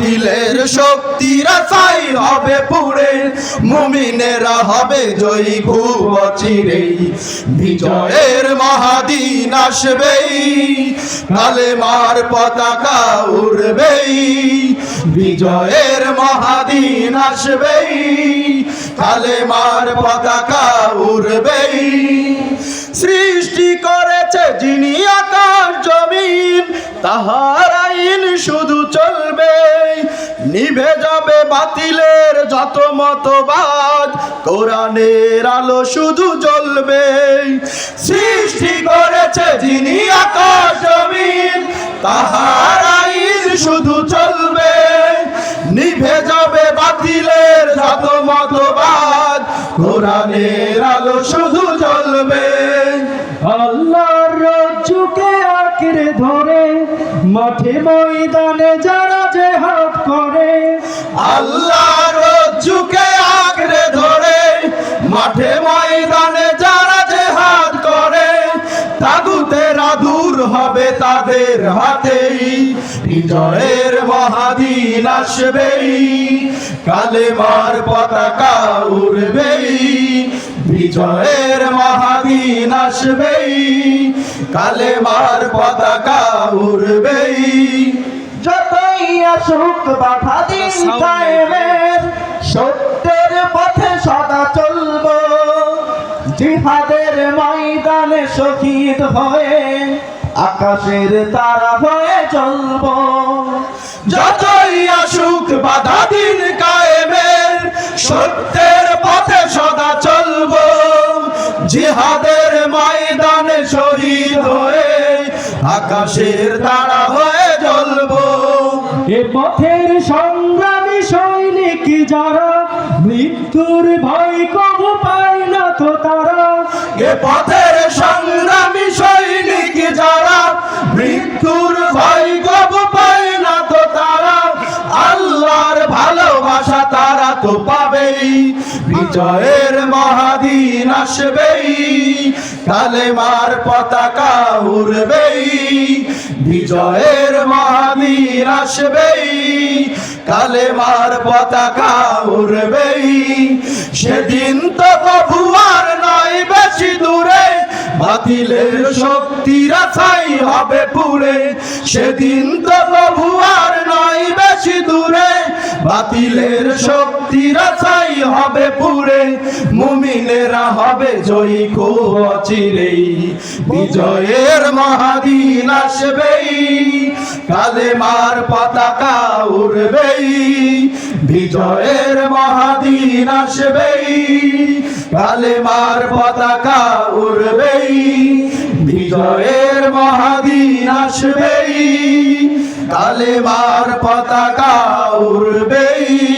বাতিলের শক্তিরা চাই হবে পুড়ে, মুমিনেরা হবে জয়ী খুব অচিরেই। বিজয়ের মহাদিন আসবেই, কালেমার পতাকা উড়বেই। বিজয়ের মহাদিন আসবেই, কালেমার পতাকা উড়বেই। সৃষ্টি করেছে যিনি আকাশ, জমিন, তাহার আইন শুধু চলবে, নিভে যাবে বাতিলের যত মতবাদ। কোরআনের আলো শুধু জ্বলবে। সৃষ্টি করেছে যিনি আকাশ, জমিন, তাহার আইন শুধু চলবে। নিভে যাবে বাতিলের যত মতবাদ। কোরআনের আলো শুধু জ্বলবে। আল্লাহর রজ্জুকে আঁকড়ে ধরে মাঠে ময়দানে যারা যে হাত করে আল্লাহর রজ্জুকে আঁকড়ে ধরে, মাঠে ময়দানে যারা যে হাত করে, তাগুতেরা দূর হবে তাদের হাতেই বিজয়ের মহাদিন আসবেই, কালেমার পতাকা উড়বেই, বিজয়ের মহাদিন আসবেই কালেমার পতাকা উড়বেই। যতই আসুক বাধা দিন কায়েমের সত্যের পথে সদা চলব। জিহাদের ময়দানে শহীদ হয়ে আকাশের তারা হয়ে চলব। যতই আসুক বাধা দিন কায়েমের সত্যের জিহাদের ময়দানে শহীদ হয়ে আকাশের তারা হয়ে জ্বলব। এ পথের সংগ্রামী সৈনিক যারা মৃত্যুর ভয় কবু পায় না তো তারা। এ পথের সংগ্রামী তো পাবেই। বিজয়ের মহাদিন আসবেই। কালেমার পতাকা উড়বেই। বিজয়ের মহাদিন আসবেই। কালেমার পতাকা উড়বেই। সেদিন তো কবু আর নয় বেশি দূরে। বাতিলের শক্তিরা ছাই হবে পুরে সেদিন তো কবু আর নয় বেশি দূরে বাতিলের শক্তিরা ছাই হবে পুরে, মুমিনেরা হবে জয়ী খুব অচিরেই। বিজয়ের মহাদিন আসবেই, কালেমার পতাকা উড়বেই। বিজয়ের মহাদিন আসবেই, কালেমার পতাকা উড়বেই। বিজয়ের মহাদিন আসবেই। কালেমার পতাকা উড়বেই।